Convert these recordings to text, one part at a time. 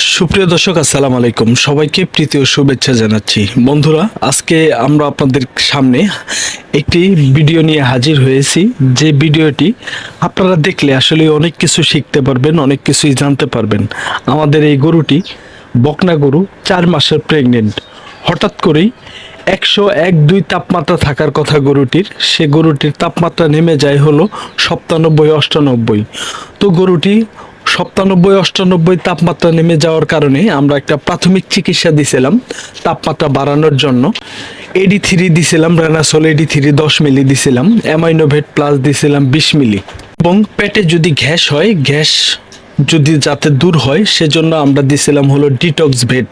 সুপ্রিয় দর্শক, আসসালামু আলাইকুম। সবাইকে প্রীতি ও শুভেচ্ছা জানাচ্ছি। বন্ধুরা, আজকে আমরা আপনাদের সামনে একটি ভিডিও নিয়ে হাজির হয়েছি। যে ভিডিওটি আপনারা দেখলে আসলে অনেক কিছু শিখতে পারবেন, অনেক কিছুই জানতে পারবেন। আমাদের এই গরুটি বকনা গরু, চার মাসের প্রেগনেন্ট হঠাৎ করেই একশো এক দুই তাপমাত্রা থাকার কথা গরুটির। সে গরুটির তাপমাত্রা নেমে যায় হলো সপ্তানব্বই, অষ্টানব্বই। তো গরুটি সপ্তানব্বই, অষ্টানব্বই তাপমাত্রা নেমে যাওয়ার কারণে আমরা একটা প্রাথমিক চিকিৎসা দিছিলাম, তাপমাত্রা বাড়ানোর জন্য। এডি থ্রি দিছিলাম রেনাসোল এডি থ্রি দশ মিলি দিছিলাম অ্যামাইনোভেট প্লাস দিছিলাম বিশ মিলি। এবং পেটে যদি গ্যাস হয়, গ্যাস যদি যাতে দূর হয়, সেজন্য আমরা দিছিলাম হলো ডিটক্স ভেট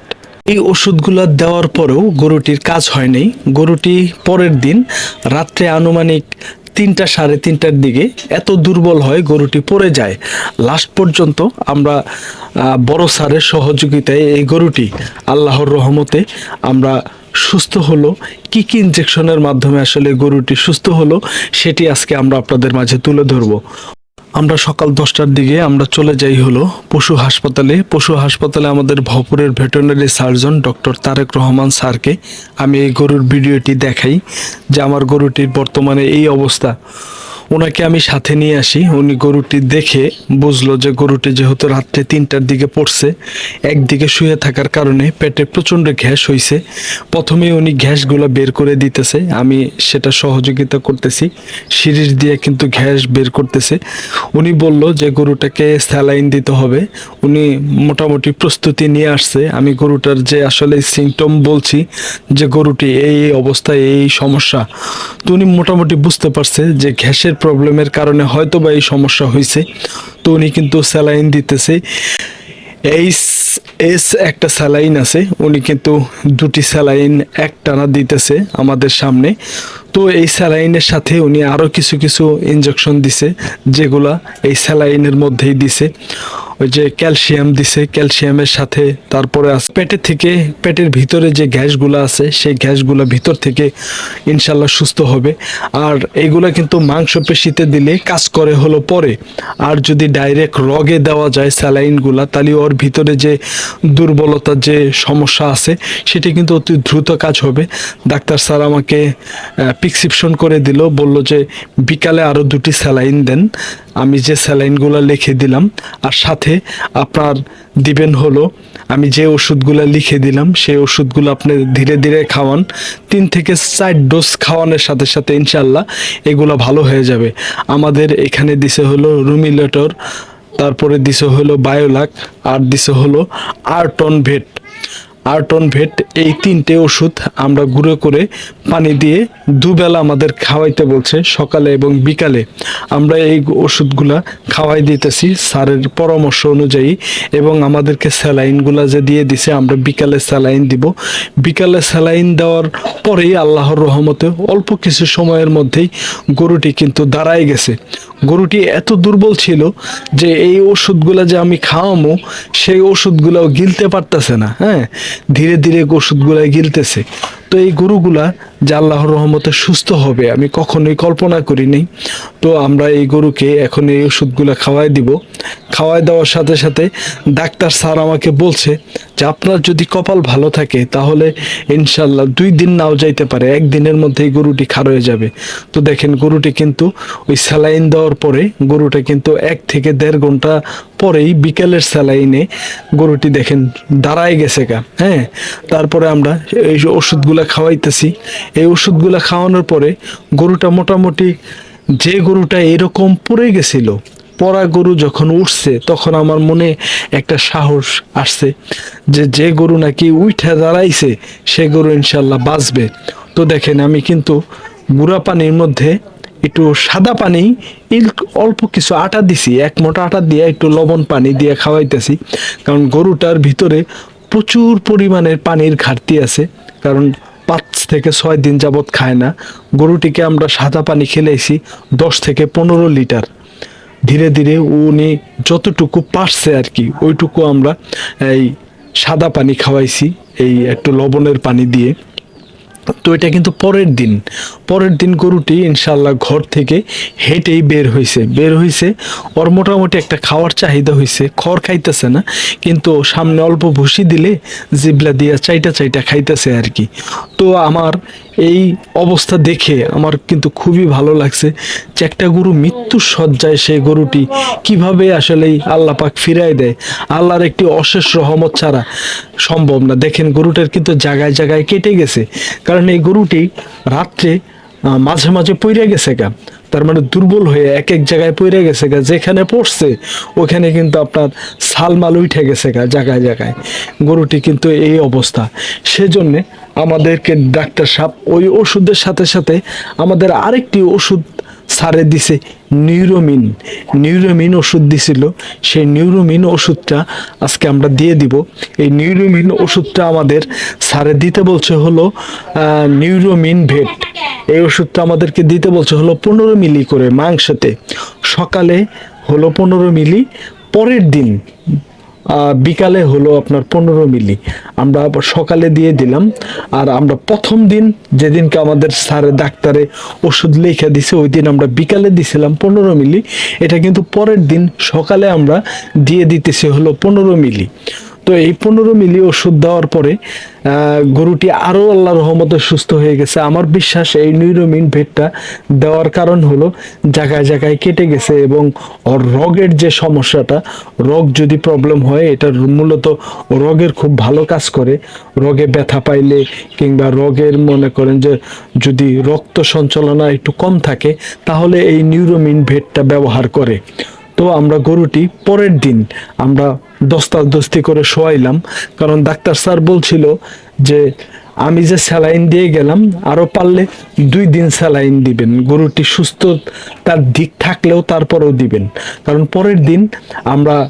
এই ওষুধগুলো দেওয়ার পরেও গরুটির কাজ হয়নি গরুটি পরের দিন রাত্রে আনুমানিক তিনটা সাড়ে তিনটার দিকে এত দুর্বল হয় গরুটি পড়ে যায়। লাস্ট পর্যন্ত আমরা বড় সারের সহযোগিতায় এই গরুটি আল্লাহর রহমতে আমরা সুস্থ হলো। কি কি ইনজেকশনের মাধ্যমে আসলে গরুটি সুস্থ হলো, সেটি আজকে আমরা আপনাদের মাঝে তুলে ধরবো। আমরা সকাল দশটার দিকে আমরা চলে যাই হলো পশু হাসপাতালে। পশু হাসপাতালে আমাদের ভপুরের veterinary surgeon doctor Tarek Rahman স্যারকে আমি এই গরুর ভিডিওটি দেখাই যে আমার গরুটির বর্তমানে এই অবস্থা। ওনাকে আমি সাথে নিয়ে আসি। উনি গরুটি দেখে বুঝলো যে গরুটি যেহেতু রাত্রে তিনটার দিকে পড়ছে, একদিকে শুয়ে থাকার কারণে পেটে প্রচণ্ড গ্যাস হয়েছে প্রথমে উনি গ্যাসগুলো বের করে দিতেছে। আমি সেটা সহযোগিতা করতেছি। সিরিজ দিয়ে কিন্তু গ্যাস বের করতেছে। উনি বলল যে গরুটাকে স্যালাইন দিতে হবে। উনি মোটামুটি প্রস্তুতি নিয়ে আসছে। আমি গরুটার যে আসলে সিমটম বলছি যে গরুটি এই অবস্থায় এই সমস্যা। তো উনি মোটামুটি বুঝতে পারছে যে গ্যাসের প্রবলেমের কারণে হয়তো বা এই সমস্যা হয়েছে তো উনি কিন্তু স্যালাইন দিতেছে। এইস এস একটা স্যালাইন আছে। উনি কিন্তু দুটি স্যালাইন একটানা দিতেছে আমাদের সামনে। তো এই স্যালাইনের সাথে উনি আরও কিছু কিছু ইনজেকশন দিছে, যেগুলা এই স্যালাইনের মধ্যেই দিছে। ওই যে ক্যালসিয়াম দিছে, ক্যালসিয়ামের সাথে তারপরে পেটের থেকে, পেটের ভিতরে যে গ্যাসগুলো আছে, সেই গ্যাসগুলো ভিতর থেকে ইনশাল্লাহ সুস্থ হবে। আর এইগুলা কিন্তু মাংসপেশিতে দিলে কাজ করে হলো পরে। আর যদি ডাইরেক্ট রগে দেওয়া যায় স্যালাইনগুলা, তাহলে ওর ভিতরে যে দুর্বলতার যে সমস্যা আছে, সেটি কিন্তু অতি দ্রুত কাজ হবে। ডাক্তার স্যার আমাকে প্রিসক্রিপশন করে দিল, বলল যে, বিকালে আরও দুটি স্যালাইন দেন। আমি যে স্যালাইনগুলো লিখে দিলাম, আর সাথে আপনার দিবেন হলো, আমি যে ওষুধগুলো লিখে দিলাম, সেই ওষুধগুলো আপনি ধীরে ধীরে খাওয়ান। তিন থেকে চার ডোজ খাওয়ানোর সাথে সাথে ইনশাল্লাহ এগুলো ভালো হয়ে যাবে। আমাদের এখানে দিছে হলো রুমিলেটর, তারপরে দিছে হলো বায়োলাক, আর দিছে হলো আর্টন ভেট। আর্টন ভেট, এই তিনটে ওষুধ আমরা গুঁড়ো করে পানি দিয়ে দুবেলা আমাদের খাওয়াইতে বলছে, সকালে এবং বিকালে। আমরা এই ওষুধগুলা খাওয়াই দিতেছি স্যারের পরামর্শ অনুযায়ী এবং আমাদেরকে স্যালাইনগুলা যে দিয়ে দিছে, আমরা বিকালে স্যালাইন দিব। বিকালে স্যালাইন দেওয়ার পরেই আল্লাহর রহমতে অল্প কিছু সময়ের মধ্যেই গরুটি কিন্তু দাঁড়ায় গেছে। গরুটি এত দুর্বল ছিল যে এই ওষুধগুলো যে আমি খাওয়ামো, সেই ওষুধগুলো গিলতে পারতেছে না হ্যাঁ? ধীরে ধীরে ওষুধগুলো গিলতেছে। তো এই গরুগুলা যে আল্লাহর রহমতে সুস্থ হবে, আমি কখনোই কল্পনা করিনি। তো আমরা এই গরুকে এখন এই ওষুধগুলো খাওয়াই দিব। খাওয়াই দেওয়ার সাথে সাথে ডাক্তার স্যার আমাকে বলছে যে, আপনার যদি কপাল ভালো থাকে, তাহলে ইনশাল্লাহ দুই দিন নাও যাইতে পারে, একদিনের মধ্যে এই গরুটি খার হয়ে যাবে। তো দেখেন গরুটি কিন্তু ওই স্যালাইন দেওয়ার পরে গরুটা কিন্তু এক থেকে দেড় ঘণ্টা পরেই বিকেলের স্যালাইনে গরুটি দেখেন দাঁড়ায় গেছে গা হ্যাঁ? তারপরে আমরা এই ওষুধগুলা খাওয়াইতেছি। এই ওষুধগুলা খাওয়ানোর পরে গরুটা মোটামুটি যে গরুটা এরকম পড়ে গেছিল পরা গরু যখন উঠছে, তখন আমার মনে একটা সাহস আসছে যে যে গরু নাকি উঠে দাঁড়াইছে, সে গরু ইনশাল্লাহ বাঁচবে। তো দেখেন আমি কিন্তু গুঁড়া পানির মধ্যে একটু সাদা পানি অল্প কিছু আটা দিছি, এক মোটা আটা দিয়ে একটু লবণ পানি দিয়ে খাওয়াইতেছি। কারণ গরুটার ভিতরে প্রচুর পরিমাণের পানির ঘাটতি আছে, কারণ পাঁচ থেকে ছয় দিন যাবৎ খায় না। গরুটিকে আমরা সাদা পানি খেলেছি দশ থেকে পনেরো লিটার। ধীরে ধীরে উনি যতটুকু পারছে আর কি, ওইটুকু আমরা এই সাদা পানি খাওয়াইছি, এই একটু লবণের পানি দিয়ে। তো এটা কিন্তু পরের দিন। পরের দিন গরুটি ইনশাল্লাহ ঘর থেকে হেঁটেই বের হয়েছে বের হয়েছে ওর মোটামুটি একটা খাওয়ার চাহিদা হয়েছে খড় খাইতেছে না, কিন্তু সামনে অল্প ভুসি দিলে জিবলা দিয়া চাইটা চাইটা খাইতেছে আর কি তো আমার এই অবস্থা দেখে আমার কিন্তু খুবই ভালো লাগছে যে একটা গরু মৃত্যুর সজ্জায় সেই গরুটি কীভাবে আসলে আল্লাহ পাক ফিরাই দেয়। আল্লাহর একটি অশেষ রহমত ছাড়া সম্ভব না। দেখেন গরুটার কিন্তু জায়গায় জায়গায় কেটে গেছে। কারণ এই গরুটি রাত্রে মাঝে মাঝে পইরে গেছে গা। তার মানে দুর্বল হয়ে এক এক জায়গায় পড়ে গেছে গা। যেখানে পড়ছে, ওখানে কিন্তু আপনার সালমাল উঠে গেছে গা, জায়গায় জায়গায়। গরুটি কিন্তু এই অবস্থা। সেজন্যে আমাদেরকে ডাক্তার সাহেব ওই ওষুধের সাথে সাথে আমাদের আরেকটি ওষুধ সারে দিছে নিউরোমিন। নিউরোমিন ওষুধ দিছিল। সেই নিউরোমিন ওষুধটা আজকে আমরা দিয়ে দিব। এই নিউরোমিন ওষুধটা আমাদের সারে দিতে বলছে হলো নিউরোমিন ভেট। এই ওষুধটা আমাদেরকে দিতে বলছে হলো পনেরো মিলি করে মাংসতে। সকালে হলো পনেরো মিলি, পরের দিন বিকালে হলো আপনার পনেরো মিলি। আমরা সকালে দিয়ে দিলাম। আর আমরা প্রথম দিন যেদিনকে আমাদের স্যারে, ডাক্তারে ওষুধ লিখে দিছে, ওই দিন আমরা বিকালে দিছিলাম পনেরো মিলি। এটা কিন্তু পরের দিন সকালে আমরা দিয়ে দিতেছি হলো পনেরো মিলি। তো এই পনেরো মিলি ওষুধ দেওয়ার পরে গরুটি আরও আল্লাহ রহমতে সুস্থ হয়ে গেছে। আমার বিশ্বাস এই নিউরোমিন ভেটটা দেওয়ার কারণ হলো জায়গায় জায়গায় কেটে গেছে এবং রগের যে সমস্যাটা, রগ যদি প্রবলেম হয়, এটা মূলত রগের খুব ভালো কাজ করে। রগে ব্যথা পাইলে কিংবা রগের মনে করেন যে যদি রক্ত সঞ্চালনা একটু কম থাকে, তাহলে এই নিউরোমিন ভেটটা ব্যবহার করে। তো আমরা গরুটি পরের দিন আমরা দস্তা দস্তি করে শোয়াইলাম। কারণ ডাক্তার স্যার বলছিল যে, আমি যে স্যালাইন দিয়ে গেলাম, আরও পারলে দুই দিন স্যালাইন দিবেন। গরুটি সুস্থ, তার দিক থাকলেও তারপরেও দিবেন। কারণ পরের দিন আমরা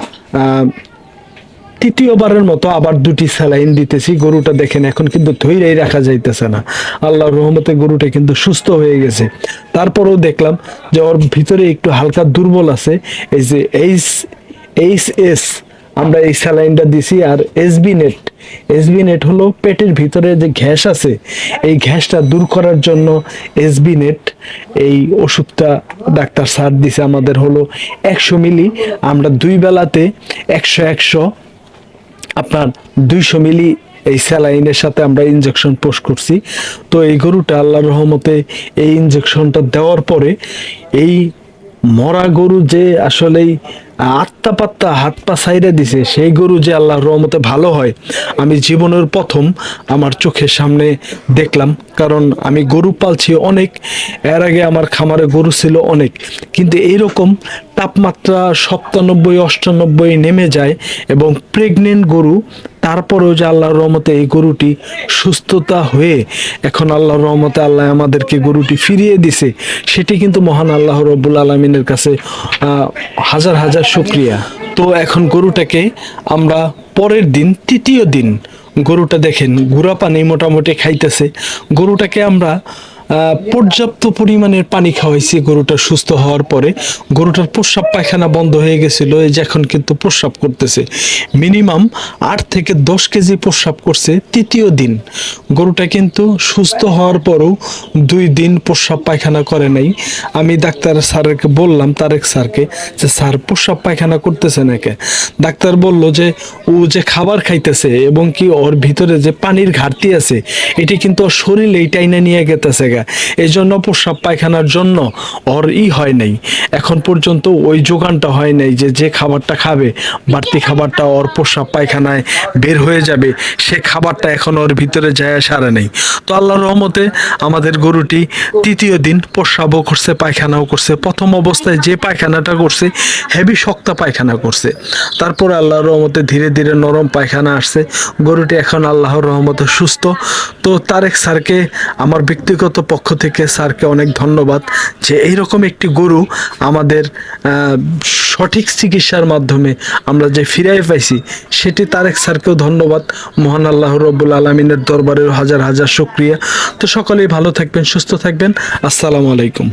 তৃতীয়বারের মতো আবার দুটি স্যালাইন দিতেছি। গরুটা দেখেন, এখন কিন্তু ধৈর্যই রাখা যাইতেছে না। আল্লাহর রহমতে গরুটা কিন্তু সুস্থ হয়ে গেছে। তারপরেও দেখলাম যে, ওর ভিতরে একটু হালকা দুর্বল আছে। এই যে এইচ এইচ এস আমরা এই স্যালাইনটা দিছি আর এসবি নেট এসবি নেট হলো পেটের ভিতরে যে গ্যাস আছে, এই গ্যাসটা দূর করার জন্য এসবি নেট এই ওষুধটা ডাক্তার স্যার দিছে আমাদের হলো একশো মিলি। আমরা দুই বেলাতে একশো একশো, আপনার দুইশো মিলি এই স্যালাইনের সাথে আমরা ইনজেকশন পোস্ট করছি। তো এই গরুটা আল্লাহর রহমতে এই ইনজেকশনটা দেওয়ার পরে এই মরা গরু যে আসলেই আত্মা পাত্তা, হাত পা সাইরে দিছে। সেই গরু যে আল্লাহর রহমতে ভালো হয়, আমি জীবনের প্রথম আমার চোখের সামনে দেখলাম। কারণ আমি গরু পালছি অনেক, এর আগে আমার খামারে গরু ছিল অনেক। কিন্তু এইরকম তাপমাত্রা সপ্তানব্বই, অষ্টানব্বই নেমে যায় এবং প্রেগনেন্ট গরু, তারপরেও যে আল্লাহর রহমতে এই গরুটি সুস্থতা হয়ে এখন আল্লাহর রহমতে আল্লাহ আমাদেরকে গরুটি ফিরিয়ে দিছে, সেটি কিন্তু মহান আল্লাহ রব্বুল আলমিনের কাছে হাজার হাজার শুক্রিয়া। তো এখন গরুটাকে আমরা পরের দিন, তৃতীয় দিন গরুটা দেখেন, গুড়া পানি মোটামুটি খাইতেছে। গরুটাকে আমরা পর্যাপ্ত পরিমাণের পানি খাওয়াইছি, গরুটা সুস্থ হওয়ার পরে। গরুটার প্রস্রাব পায়খানা বন্ধ হয়ে গেছিল, এই যে এখন কিন্তু প্রস্রাব করতেছে। মিনিমাম আট থেকে দশ কেজি প্রস্রাব করছে তৃতীয় দিন। গরুটা কিন্তু সুস্থ হওয়ার পরেও দুই দিন প্রস্রাব পায়খানা করে নাই। আমি ডাক্তার স্যারকে বললাম, তারেক স্যারকে, যে স্যার প্রস্রাব পায়খানা করতেছে নাকি? ডাক্তার বলল যে, ও যে খাবার খাইতেছে এবং কি ওর ভিতরে যে পানির ঘাটতি আছে, এটি কিন্তু ওর শরীরে টাইনা নিয়ে গেতেছে গা এই জন্য প্রস্রাব পায়খানার জন্য ওর ই হয় নাই। এখন পর্যন্ত ওই যোগানটা হয় নাই যে যে খাবারটা খাবে, বাড়তি খাবারটা ওর প্রস্রাব পায়খানায় বের হয়ে যাবে, সে খাবারটা এখন ওর ভিতরে যায় সারে নেই। তো আল্লাহর রহমতে আমাদের গরুটি তৃতীয় দিন প্রস্রাবও করছে, পায়খানাও করছে। প্রথম অবস্থায় যে পায়খানাটা করছে, হেভি শক্ত পায়খানা করছে। তারপরে আল্লাহর রহমতে ধীরে ধীরে নরম পায়খানা আসছে। গরুটি এখন আল্লাহর রহমতে সুস্থ। তো তারেক স্যারকে, আমার ব্যক্তিগত পক্ষ থেকে স্যারকে অনেক ধন্যবাদ যে এইরকম একটি গরু আমাদের সঠিক চিকিৎসার মাধ্যমে আমরা যে ফিরাই পাইছি, সেটি তারেক স্যারকেও ধন্যবাদ। মহান আল্লাহ রব্বুল আলমিনের দরবারের হাজার হাজার শুক্রিয়া। তো সকলেই ভালো থাকবেন, সুস্থ থাকবেন। আসসালামু আলাইকুম।